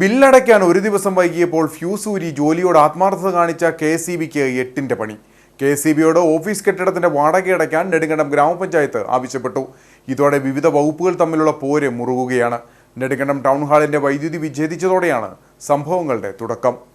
ബില്ലടയ്ക്കാൻ ഒരു ദിവസം വൈകിയപ്പോൾ ഫ്യൂസൂരി ജോലിയോട് ആത്മാർത്ഥത കാണിച്ച കെ സി ബിക്ക് എട്ടിന്റെ പണി. കെ സി ബിയോട് ഓഫീസ് കെട്ടിടത്തിന്റെ വാടക അടയ്ക്കാൻ നെടുങ്കണ്ടം ഗ്രാമപഞ്ചായത്ത് ആവശ്യപ്പെട്ടു. ഇതോടെ വിവിധ വകുപ്പുകൾ തമ്മിലുള്ള പോര് മുറുകുകയാണ്. നെടുങ്കണ്ടം ടൗൺ ഹാളിന്റെ വൈദ്യുതി വിച്ഛേദിച്ചതോടെയാണ് സംഭവങ്ങളുടെ തുടക്കം.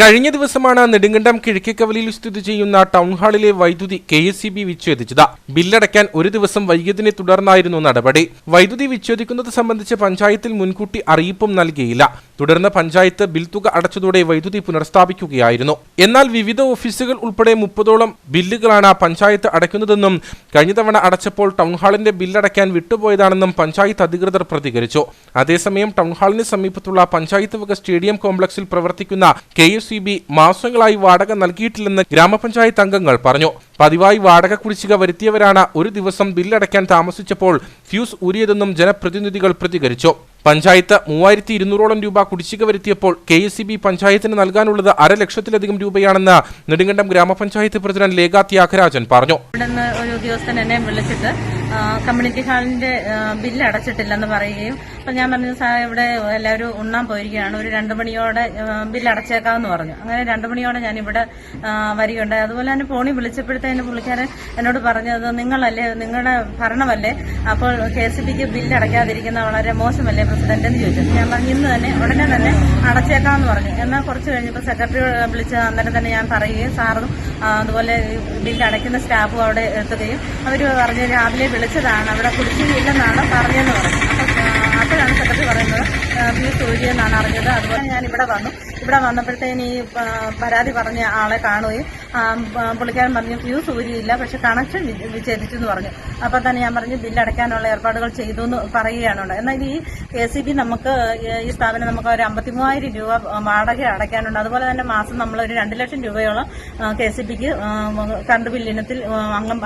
കഴിഞ്ഞ ദിവസമാണ് നെടുങ്കണ്ടം കിഴക്കേക്കവലിയിൽ സ്ഥിതി ചെയ്യുന്ന ടൗൺ ഹാളിലെ വൈദ്യുതി കെ എസ് സി ബി വിച്ഛേദിച്ചത്. ബില്ലടയ്ക്കാൻ ഒരു ദിവസം വൈകിയതിനെ തുടർന്നായിരുന്നു നടപടി. വൈദ്യുതി വിച്ഛേദിക്കുന്നത് സംബന്ധിച്ച് പഞ്ചായത്തിൽ മുൻകൂട്ടി അറിയിപ്പും നൽകിയില്ല. തുടർന്ന് പഞ്ചായത്ത് ബിൽ തുക അടച്ചതോടെ വൈദ്യുതി പുനഃസ്ഥാപിക്കുകയായിരുന്നു എന്നാൽ വിവിധ ഓഫീസുകൾ ഉൾപ്പെടെ മുപ്പതോളം ബില്ലുകളാണ് പഞ്ചായത്ത് അടയ്ക്കുന്നതെന്നും കഴിഞ്ഞ തവണ അടച്ചപ്പോൾ ടൗൺ ഹാളിന്റെ ബില്ലടയ്ക്കാൻ വിട്ടുപോയതാണെന്നും പഞ്ചായത്ത് അധികൃതർ പ്രതികരിച്ചു. അതേസമയം ടൗൺ ഹാളിന് സമീപത്തുള്ള പഞ്ചായത്ത് വക സ്റ്റേഡിയം കോംപ്ലക്സിൽ പ്രവർത്തിക്കുന്ന കെ എസ് സി ബി മാസങ്ങളായി വാടക നൽകിയിട്ടില്ലെന്ന് ഗ്രാമപഞ്ചായത്ത് അംഗങ്ങൾ പറഞ്ഞു. പതിവായി വാടക കുടിശ്ശിക വരുത്തിയവരാണ് ഒരു ദിവസം ബില്ലടയ്ക്കാൻ താമസിച്ചപ്പോൾ ഫ്യൂസ് ഊരിയതെന്നും ജനപ്രതിനിധികൾ പ്രതികരിച്ചു. പഞ്ചായത്ത് മൂവായിരത്തി ഇരുന്നൂറോളം രൂപ കുടിശ്ശിക വരുത്തിയപ്പോൾ കെ എസ് സി ബി പഞ്ചായത്തിന് നൽകാനുള്ളത് അര ലക്ഷത്തിലധികം രൂപയാണെന്ന് നെടുങ്കണ്ടം ഗ്രാമപഞ്ചായത്ത് പ്രസിഡന്റ് ലേഖ ത്യാഗരാജൻ പറഞ്ഞു. ഒരു ഉദ്യോഗസ്ഥൻ എന്നെ വിളിച്ചിട്ട് കമ്മ്യൂണിറ്റി ഹാളിന്റെ ബില്ല് അടച്ചിട്ടില്ലെന്ന് പറയുകയും അപ്പൊ ഞാൻ പറഞ്ഞു സാർ ഇവിടെ എല്ലാവരും ഉണ്ണാൻ പോയിരിക്കുകയാണ്. ഒരു രണ്ടു മണിയോടെ ബില്ല് അടച്ചേക്കാമെന്ന് പറഞ്ഞു. അങ്ങനെ രണ്ടു മണിയോടെ ഞാൻ ഇവിടെ വരികയുണ്ടായി. അതുപോലെ തന്നെ ഫോണിൽ വിളിച്ചപ്പോഴത്തേന് പുള്ളിക്കാരൻ എന്നോട് പറഞ്ഞത് നിങ്ങളല്ലേ നിങ്ങളുടെ ഭരണമല്ലേ? അപ്പോൾ കെ എസ് ബിക്ക് ബില്ല് അടയ്ക്കാതിരിക്കുന്ന വളരെ മോശമല്ലേ പ്രസിഡന്റ് എന്ന് ചോദിച്ചു. ഞാൻ പറഞ്ഞു ഇന്ന് തന്നെ ഉടനെ തന്നെ അടച്ചേക്കാമെന്ന് പറഞ്ഞു. എന്നാൽ കുറച്ച് കഴിഞ്ഞപ്പോൾ സെക്രട്ടറി വിളിച്ച് അന്നേരം തന്നെ ഞാൻ പറയുകയും സാറും അതുപോലെ ബില്ല് അടയ്ക്കുന്ന സ്റ്റാഫും അവിടെ എത്തുകയും അവർ പറഞ്ഞു രാവിലെ വിളിച്ചതാണ് അവിടെ കുടിശ്ശികയില്ലെന്നാണ് പറഞ്ഞതെന്ന് പറഞ്ഞു. അപ്പോഴാണ് സെക്രട്ടറി പറയുന്നത്. ഫീസ് എന്നാണ് അറിഞ്ഞത്. അതുപോലെ ഞാൻ ഇവിടെ വന്നു. ഇവിടെ വന്നപ്പോഴത്തേന് ഈ പരാതി പറഞ്ഞ ആളെ കാണുകയും പുള്ളിക്കാരൻ പറഞ്ഞു ഫ്യൂസ് ഊരിയില്ല പക്ഷെ കണക്ഷൻ വിച്ഛേദിച്ചു എന്ന് പറഞ്ഞു. അപ്പോൾ തന്നെ ഞാൻ പറഞ്ഞു ബില്ല് അടയ്ക്കാനുള്ള ഏർപ്പാടുകൾ ചെയ്തു എന്ന് പറയുകയാണ് എന്നാൽ ഈ കെ സി ബി നമുക്ക് ഈ സ്ഥാപനം നമുക്ക് ഒരു അമ്പത്തി മൂവായിരം രൂപ വാടക അടയ്ക്കാനുണ്ട്. അതുപോലെ തന്നെ മാസം നമ്മൾ ഒരു രണ്ട് ലക്ഷം രൂപയോളം കെ സി ബിക്ക് കറണ്ട് ബില്ലിനത്തിൽ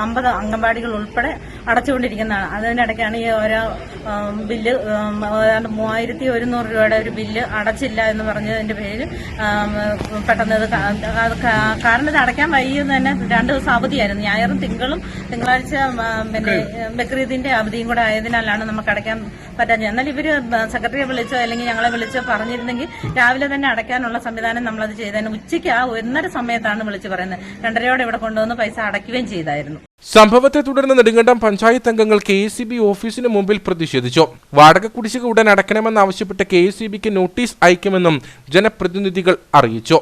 അമ്പത് അംഗൻവാടികൾ ഉൾപ്പെടെ അടച്ചുകൊണ്ടിരിക്കുന്നതാണ്. അതിനിടയ്ക്കാണ് ഈ ഓരോ ബില്ല് മൂവായിരത്തി ഒരുന്നൂറ് രൂപയുടെ ഒരു ബില്ല് അടച്ചില്ല എന്ന് പറഞ്ഞതിന്റെ പേരിൽ പെട്ടെന്ന് കാരണം ഇത് അടയ്ക്കാൻ വൈകിയെന്ന് തന്നെ രണ്ട് ദിവസം അവധിയായിരുന്നു. ഞായറും തിങ്കളും തിങ്കളാഴ്ച പിന്നെ ബക്രീദിന്റെ അവധിയും കൂടെ ആയതിനാലാണ് നമുക്ക് അടയ്ക്കാൻ പറ്റാഞ്ഞത്. എന്നാൽ ഇവർ സെക്രട്ടറിയെ വിളിച്ചോ അല്ലെങ്കിൽ ഞങ്ങളെ വിളിച്ചോ പറഞ്ഞിരുന്നെങ്കിൽ രാവിലെ തന്നെ അടയ്ക്കാനുള്ള സംവിധാനം നമ്മളത് ചെയ്തതിന് ഉച്ചയ്ക്ക് ആ ഒന്നര സമയത്താണ് വിളിച്ചു പറയുന്നത്. രണ്ടരയോടെ ഇവിടെ കൊണ്ടുവന്ന് പൈസ അടയ്ക്കുകയും ചെയ്തായിരുന്നു. സംഭവത്തെ തുടർന്ന് നെടുങ്കണ്ടം പഞ്ചായത്ത് അംഗങ്ങൾ കെ എസ് സി ബി ഓഫീസിന് മുമ്പിൽ പ്രതിഷേധിച്ചു. വാടക കുടിശ്ശിക ഉടൻ അടയ്ക്കണമെന്നാവശ്യപ്പെട്ട് കെ എസ് സി ബിക്ക് നോട്ടീസ് അയക്കുമെന്നും ജനപ്രതിനിധികൾ അറിയിച്ചു.